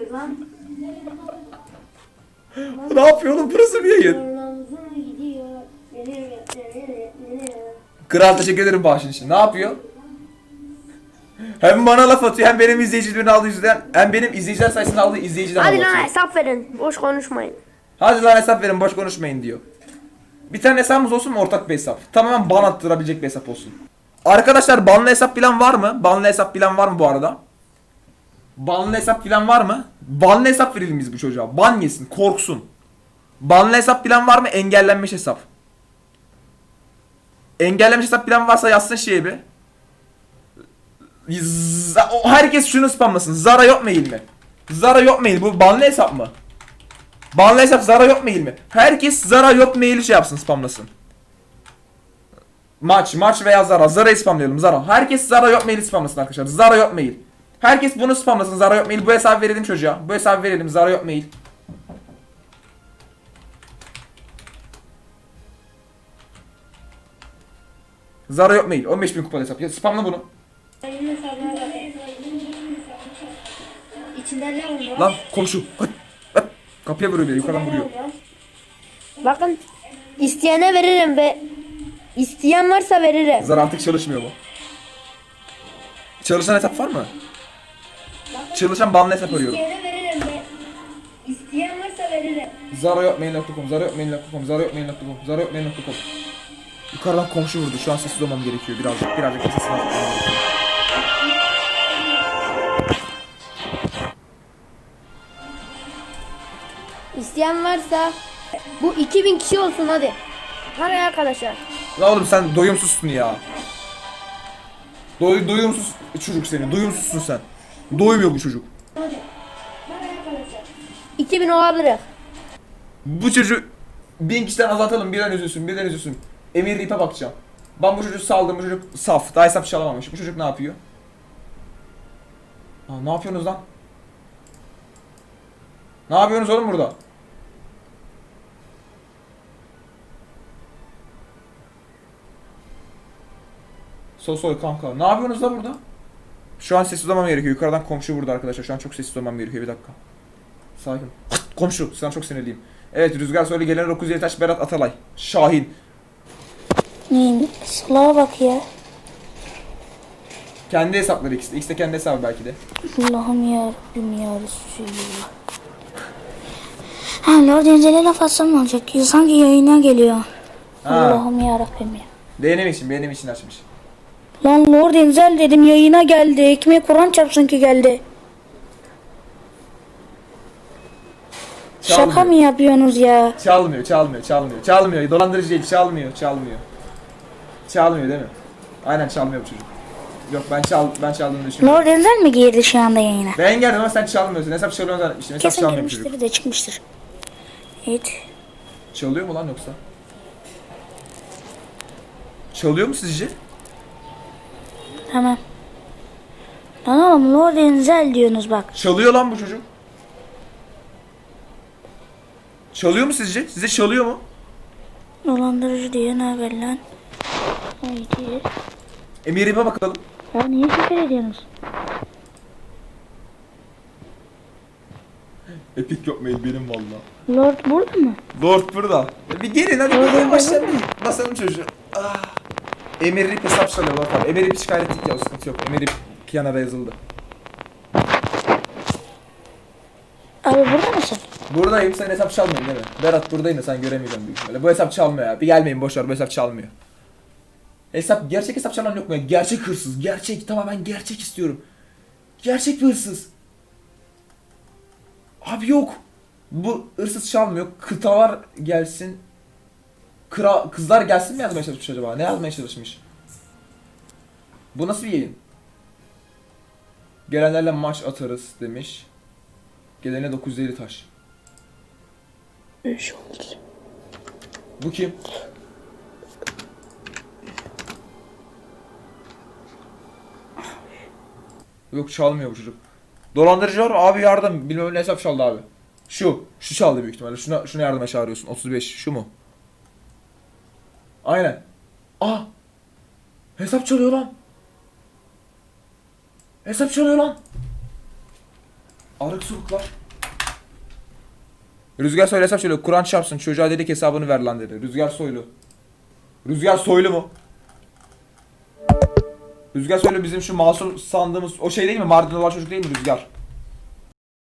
gidiyor lan? Ne yapıyor oğlum? Burası bir yayın. Kral teşekkür ederim bağışın için. Ne yapıyor? Hem bana laf atıyor hem benim izleyicilerin aldığı yüzden hem benim izleyiciler sayesinde aldığı izleyiciden Hadi laf lan atıyor. hesap verin. Boş konuşmayın. Hadi lan hesap verin boş konuşmayın diyor. Bir tane hesabımız olsun mu ortak bir hesap? Tamamen ban attırabilecek bir hesap olsun. Arkadaşlar banlı hesap bilen var mı? Banlı hesap bilen var mı bu arada? Banlı hesap bilen var mı? Banlı hesap verelim biz bu çocuğa. Ban yesin, korksun. Banlı hesap bilen var mı? Engellenmiş hesap. Engellenmiş hesap bilen varsa yazsın şeye bir. Z- herkes şunu spamlasın. Zara yok mail mi? Zara yok mail. Bu banlı hesap mı? Banlı hesap Zara yok mail mi? Herkes Zara yok maili şey yapsın spamlasın. Maç, maç veya Zara. Zara'yı spamlayalım. Zara. Herkes Zara yok maili spamlasın arkadaşlar. Zara yok mail. Herkes bunu spamlasın. Zara yok mail. Bu hesabı verelim çocuğa. Bu hesabı verelim. Zara yok mail. Zara yok mail. 15.000 kupa hesap. Ya spamla bunu. İçinde ne? Lan komşu. Hadi. Hadi. Kapıya vuruyor biri. Yukarıdan vuruyor. Bakın isteyene veririm ve isteyen varsa veririm. Zara artık çalışmıyor mu? Çalışan hesap var mı? Çalışan banlı hesap arıyorum. İsteyene veririm be. İsteyen varsa veririm. Zarayokmail.com, zarayokmail.com, zarayokmail.com, zarayokmail.com Yukarıdan komşu vurdu. Şu an sessiz olmam gerekiyor. Birazcık, birazcık sessiz olmam gerekiyor. İsteyen varsa bu 2000 kişi olsun hadi. Hadi arkadaşlar. La oğlum sen doyumsuzsun ya. Doy, doyumsuz çocuk seni. Doyumsuzsun sen. Doymuyor bu çocuk. 2000 olabilir. Bu çocuk bin kişiden azaltalım. Birden üzülsün, birden üzülsün. Emir ipe bakacağım. Ben bu çocuğu saldım. Bu çocuk saf. Daha hesap çalamamış. Bu çocuk ne yapıyor? Ha, ne yapıyorsunuz lan? Ne yapıyorsunuz oğlum burada? Sosoy kanka. Ne yapıyorsunuz da burada? Şu an sessiz olmam gerekiyor. Yukarıdan komşu burada arkadaşlar. Şu an çok sessiz olmam gerekiyor. Bir dakika. Sakin. Komşu. Sana çok sinirliyim. Evet Rüzgar Soylu gelen 9 taş Berat Atalay. Şahin. Salaha bak ya. Kendi hesapları de. İkisi de kendi hesabı belki de. Allah'ım ya Rabbim ya Resulallah. Ha Lord Enzel'e laf atsam ne olacak? Sanki yayına geliyor. Ha. Allah'ım ya Rabbim ya. Benim için, benim için açmış. Lan Lord Enzel dedim yayına geldi. Ekmeği Kur'an çarpsın ki geldi. Şaka mı yapıyorsunuz ya? Çalmıyor, çalmıyor, çalmıyor. Çalmıyor. Dolandırıcı değil, çalmıyor, çalmıyor. Çalmıyor değil mi? Aynen çalmıyor bu çocuk. Yok ben çal ben çaldığını düşünüyorum. Lord Enzel mi girdi şu anda yayına? Ben geldim ama sen çalmıyorsun. Hesap çalıyorsun zannetmiştim. Hesap Kesin çalmıyor bu çocuk. girmiştir de çıkmıştır. Evet. Çalıyor mu lan yoksa? Çalıyor mu sizce? Tamam. Lan oğlum Lord Enzel diyorsunuz bak. Çalıyor lan bu çocuk. Çalıyor mu sizce? Size çalıyor mu? Dolandırıcı diye ne haber lan? Haydi. Emir İp'e bakalım. Ya niye şeker ediyorsunuz? Epic yok mail benim valla. Lord burada mı? Lord burada. Ya bir gelin hadi bir gelin başlayalım. Basalım çocuğu. Ah. Emir İp hesap çalıyor bak abi. Emir İp'i şikayet ettik ya o sıkıntı yok. Emir İp Kiana'da yazıldı. Abi burada mısın? Buradayım sen hesap çalmıyorsun değil mi? Berat buradayım da sen göremeyeceksin büyük ihtimalle. Bu hesap çalmıyor ya. Bir gelmeyin boşver bu hesap çalmıyor. Hesap gerçek hesap çalan yok mu ya? Gerçek hırsız. Gerçek tamamen gerçek istiyorum. Gerçek bir hırsız. Abi yok. Bu hırsız çalmıyor. Kıtalar gelsin. Kra kızlar gelsin mi yazmaya çalışmış acaba? Ne yazmaya çalışmış? Bu nasıl bir yayın? Gelenlerle maç atarız demiş. Gelene 950 taş. Üç oldu. Bu kim? Yok çalmıyor bu çocuk. Dolandırıcı var abi yardım. Bilmem ne hesap çaldı abi. Şu. Şu çaldı büyük ihtimalle. Şuna, şuna yardıma çağırıyorsun. 35. Şu mu? Aynen. Aa. Hesap çalıyor lan. Hesap çalıyor lan. Arık suruklar. Rüzgar Soylu hesap şöyle Kur'an çarpsın çocuğa dedik hesabını ver lan dedi. Rüzgar Soylu. Rüzgar Soylu mu? Rüzgar Soylu bizim şu masum sandığımız o şey değil mi? Mardin'de olan çocuk değil mi Rüzgar?